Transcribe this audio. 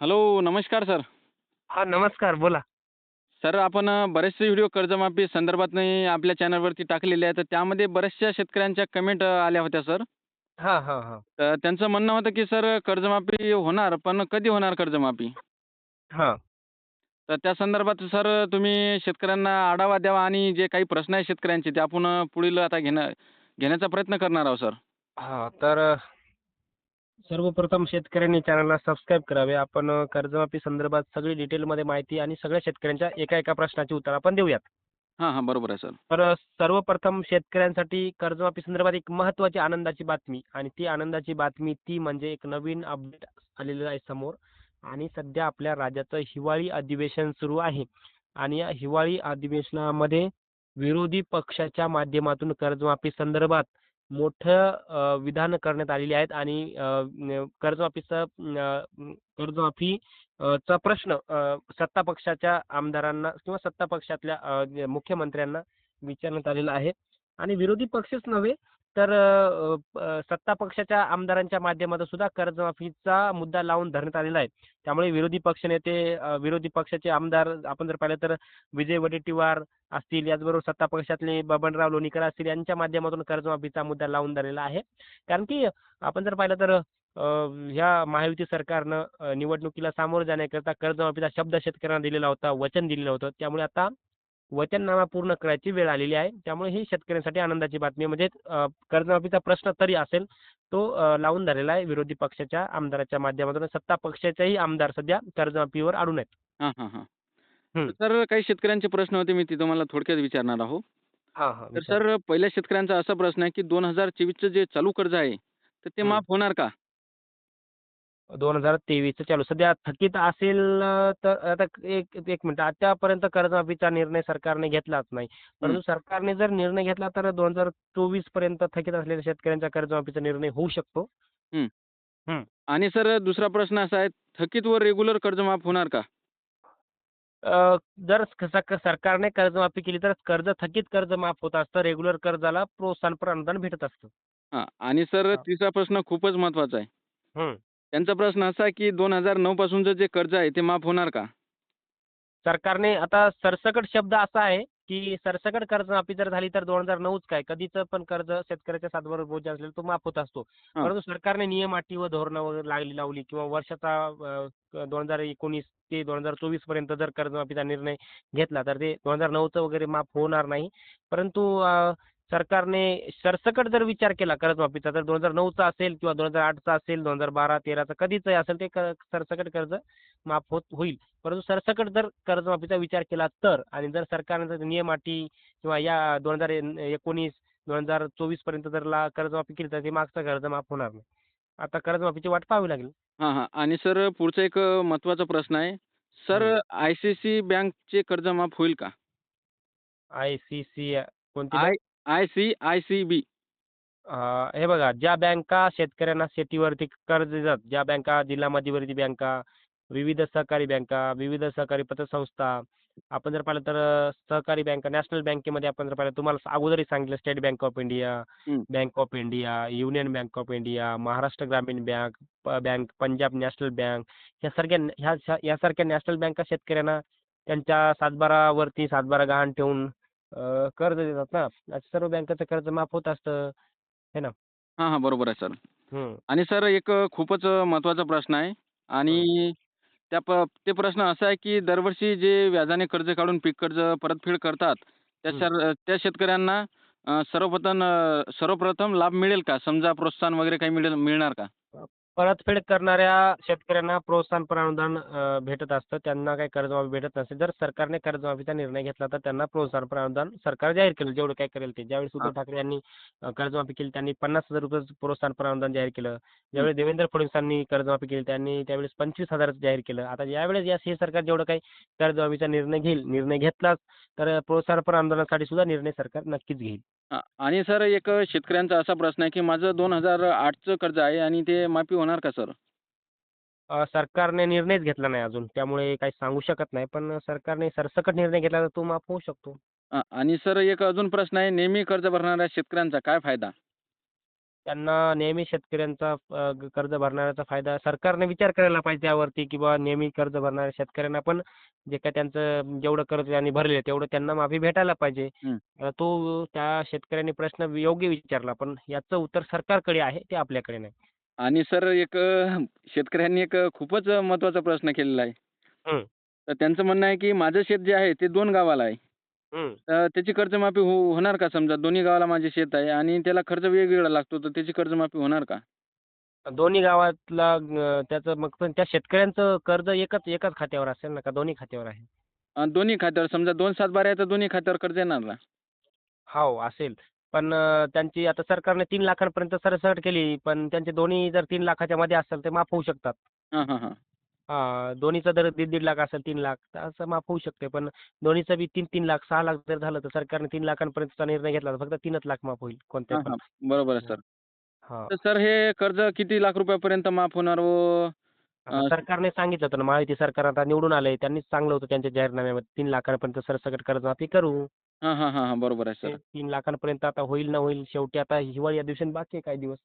Hello नमस्कार sir. हा नमस्कार बोला. सर आपण बरेचसे व्हिडिओ कर्जमाफी संदर्भात आपल्या चॅनलवरती टाकलेले आहेत. तर त्यामध्ये बऱ्याचशा शेतकऱ्यांच्या कमेंट आल्या होत्या सर. हा हा हा. तर त्यांचं म्हणणं होतं की सर कर्जमाफी होणार पण कधी होणार कर्जमाफी? हा. तर त्या संदर्भात सर तुम्ही शेतकऱ्यांना आढावा द्यावा आणि जे काही प्रश्न आहे शेतकऱ्यांचे ते आपण पुढील आता घेणं घेण्याचा प्रयत्न करणार आहोत सर. हा तर सर्वप्रथम शेतकऱ्यांनी चॅनलला सबस्क्राईब करावे. आपण कर्जमाफी संदर्भात सगळी डिटेलमध्ये माहिती आणि सगळ्या शेतकऱ्यांच्या एका एका प्रश्नाची उत्तर आपण देऊयात. हां हां बरोबर आहे सर. तर सर्वप्रथम शेतकऱ्यांसाठी कर्जमाफी संदर्भात एक महत्त्वाची आनंदाची बातमी आणि ती आनंदाची बातमी ती म्हणजे एक नवीन अपडेट आलेलं आहे समोर आणि सध्या आपल्या राज्याचं हिवाळी अधिवेशन सुरू आहे आणि या हिवाळी अधिवेशनामध्ये विरोधी पक्षाच्या माध्यमातून कर्जमाफी संदर्भात मोठं विधान करण्यात आलेली आहेत आणि कर्जमाफीचा कर्जमाफी अ, चा प्रश्न अ, सत्ता पक्षाच्या आमदारांना किंवा सत्ता पक्षातल्या अ, जे मुख्यमंत्र्यांना विचारण्यात आलेला आहे. आणि विरोधी पक्षच नव्हे तर सत्ता पक्षाच्या आमदारांच्या माध्यमातून सुद्धा कर्जमाफीचा मुद्दा लावून धरण्यात आलेला आहे. त्यामुळे विरोधी पक्षनेते विरोधी पक्षाचे आमदार आपण जर पाहिलं तर विजय वडेट्टीवार असतील याचबरोबर सत्ता पक्षातले बबनराव लोणीकर असतील यांच्या माध्यमातून कर्जमाफीचा मुद्दा लावून धरलेला आहे. कारण की आपण जर पाहिलं तर ह्या महायुती सरकारनं निवडणुकीला सामोरं जाण्याकरता कर्जमाफीचा शब्द शेतकऱ्यांना दिलेला होता वचन दिलेलं होतं. त्यामुळे आता वचननामा पूर्ण करायची वेळ आलेली आहे. त्यामुळे ही शेतकऱ्यांसाठी आनंदाची बातमी. म्हणजे कर्जमाफीचा प्रश्न तरी असेल तो लावून धरलेला आहे विरोधी पक्षाच्या आमदाराच्या माध्यमातून. सत्ता पक्षाचेही आमदार सध्या कर्जमाफीवर अडून आहेत. सर काही शेतकऱ्यांचे प्रश्न होते मी ते तुम्हाला थोडक्यात विचारणार आहोत हा हा तर सर पहिल्या शेतकऱ्यांचा असा प्रश्न आहे की दोन हजार चोवीसचं जे चालू कर्ज आहे तर ते. माफ होणार का? दोन हजार तेवीसचं चालू. सध्या थकीत असेल तर आता एक एक मिनिट. आतापर्यंत कर्जमाफीचा निर्णय सरकारने घेतलाच नाही. परंतु सरकारने जर निर्णय घेतला तर दोन हजार चोवीसपर्यंत थकीत असलेल्या शेतकऱ्यांचा कर्जमाफीचा निर्णय होऊ शकतो. आणि सर दुसरा प्रश्न असा आहे थकीत व रेग्युलर कर्ज माफ होणार का? अ, जर स- सक- सरकारने कर्जमाफी केली तर कर्ज थकीत कर्ज माफ होत असतं. रेग्युलर कर्जाला प्रोत्साहनपर अनुदान भेटत असतं. हां. आणि सर हां. तिसरा प्रश्न खूपच महत्त्वाचा आहे. हं. त्यांचा प्रश्न असा की दोन हजार नऊ पासूनचं जे कर्ज आहे ते माफ होणार का? सरकारने आता सरसकट शब्द असा आहे की सरसकट कर्जमाफी जर झाली तर दोन हजार नऊच काय? कधीच पण कर्ज शेतकऱ्याच्या सातबार बोजा असलेला तो माफ होत असतो. परंतु सरकारने नियम अटी व धोरणं लागली लावली किंवा वर्षाचा दोन हजार एकोणीस ते दोन हजार चोवीसपर्यंत जर कर्जमाफीचा निर्णय घेतला तर ते दोन हजार नऊचं वगैरे माफ होणार नाही. परंतु सरकारने सरसकट जर विचार केला कर्जमाफीचा तर दोन हजार नऊचा असेल किंवा दोन हजार आठचा असेल दोन हजार बारा तेराचा कधीचंही असेल ते सरसकट कर्ज माफ होत होईल. परंतु सरसकट जर कर्जमाफीचा विचार केला तर आणि जर सरकारने जर नियम अटी किंवा या दोन हजार एकोणीस दोन हजार चोवीसपर्यंत जर ला कर्जमाफी केली तर ते मागचं कर्ज माफ होणार नाही. आता कर्जमाफीची वाट पाहावी लागेल. हां हां. आणि सर पुढचा एक अ, महत्त्वाचा प्रश्न आहे. सर हं. आय सी सी बँकचे कर्ज माफ होईल का? आय सी सी कोणती I C I C B अं, हे बघा ज्या बँका शेतकऱ्यांना शेतीवरती कर्ज देतात ज्या बँका जिल्हा मध्यवर्ती बँका विविध सहकारी बँका विविध सहकारी पतसंस्था आपण जर पाहिलं तर अं, सहकारी बँका नॅशनल बँकेमध्ये आपण जर पाहिलं तुम्हाला अगोदरही सांगितलं State Bank of India. Bank of India Union Bank of India Maharashtra Gramin Bank प- बँक पंजाब नॅशनल बँक ह्या सारख्या ह्या ह्या- यासारख्या नॅशनल बँका शेतकऱ्यांना त्यांच्या सातबारावरती सातबारा गहाण ठेवून कर्ज देतात ना. अशा सर्व बँकाचं कर्ज माफ होत असतं हां हां बरोबर आहे सर. हं. आणि सर एक खूपच अ, महत्त्वाचा प्रश्न आहे. आणि त्या प ते प्रश्न असा आहे की दरवर्षी जे व्याजाने कर्ज काढून पीक कर्ज परतफेड करतात त्या हं. सर त्या शेतकऱ्यांना अ, सर्वप्रथम अ, सर्वप्रथम लाभ मिळेल का? समजा प्रोत्साहन वगैरे काही मिळेल मिळणार का? परतफेड करणाऱ्या शेतकऱ्यांना प्रोत्साहनपर अनुदान अ, भेटत असतं. त्यांना काही कर्जमाफी भेटत नसते. जर सरकारने कर्जमाफीचा निर्णय घेतला तर त्यांना प्रोत्साहनपर अनुदान सरकार जाहीर करेल जेवढं काय करेल ते. ज्यावेळेस उद्धव ठाकरे यांनी कर्जमाफी केली त्यांनी पन्नास हजार रुपये प्रोत्साहनपर अनुदान जाहीर केलं. ज्यावेळेस देवेंद्र फडणवीसांनी कर्जमाफी केली त्यांनी त्यावेळेस पंचवीस हजाराचं जाहीर केलं. आता यावेळेस या हे सरकार जेवढं काही कर्जमाफीचा निर्णय घेईल निर्णय घेतलाच तर प्रोत्साहनपर अनुदानासाठी सुद्धा निर्णय सरकार नक्कीच घेईल. हां आणि सर एक शेतकऱ्यांचा असा प्रश्न आहे की माझं दोन हजार आठचं कर्ज आहे आणि ते माफी होणार का सर? अ, सरकारने निर्णयच घेतला नाही अजून त्यामुळे काही सांगू शकत नाही पण सरकारने सरसकट निर्णय घेतला तर तो माफ होऊ शकतो. अ, आणि सर एक अजून प्रश्न आहे नेहमी कर्ज भरणाऱ्या शेतकऱ्यांचा काय फायदा? त्यांना नेहमी शेतकऱ्यांचा कर्ज भरणाऱ्याचा फायदा सरकारने विचार करायला पाहिजे त्यावरती की बा नेहमी कर्ज भरणाऱ्या शेतकऱ्यांना पण जे काय त्यांचं जेवढं कर्ज त्यांनी भरले तेवढं त्यांना माफी भेटायला पाहिजे तो त्या शेतकऱ्यांनी प्रश्न योग्य विचारला पण याचं उत्तर सरकारकडे आहे ते आपल्याकडे नाही आणि सर एक शेतकऱ्यांनी एक खूपच अ, महत्त्वाचा प्रश्न केलेला आहे. हं. तर त्यांचं म्हणणं आहे की माझं शेत जे आहे ते 2 गावाला आहे. तर त्याची कर्जमाफी हो होणार का समजा? दोन्ही गावाला माझे शेत आहे आणि त्याला खर्च वेगवेगळा लागतो तर त्याची कर्जमाफी होणार का? दोन्ही गावातला अ, त्याचं मग पण त्या शेतकऱ्यांचं कर्ज एकच एकाच खात्यावर असेल ना का? दोन्ही खात्यावर आहे? दोन्ही खात्यावर. समजा 2 सातबारा आहे तर दोन्ही खात्यावर कर्ज येणार ना? हो असेल. पण अ, त्यांची आता सरकारने तीन लाखांपर्यंत सरसकट केली पण त्यांचे दोन्ही जर तीन लाखाच्या मध्ये असेल ते माफ होऊ शकतात. हां, हां, हां. हा दोन्हीचं जर दीड दीड लाख असेल तीन लाख तर असं माफ होऊ शकते पण दोन्हीचं बी तीन तीन लाख सहा लाख जर झालं तर सरकारने तीन लाखांपर्यंतचा निर्णय घेतला तर फक्त तीनच लाख माफ होईल कोणत्या पण. बरोबर आहे सर. हा तर सर हे कर्ज किती लाख रुपयापर्यंत माफ होणार व आता सरकारने सांगितलं होतं ना महायुती सरकार आता निवडून आलंय त्यांनीच सांगलं होतं त्यांच्या जाहीरनाम्यामध्ये तीन लाखांपर्यंत सरसकट कर्जमाफी करू हां, हां, हां, हां. बरोबर आहे ते सर. तीन लाखांपर्यंत आता होईल ना होईल शेवटी आता हिवाळी अधिवेशन बाकी आहे काही दिवस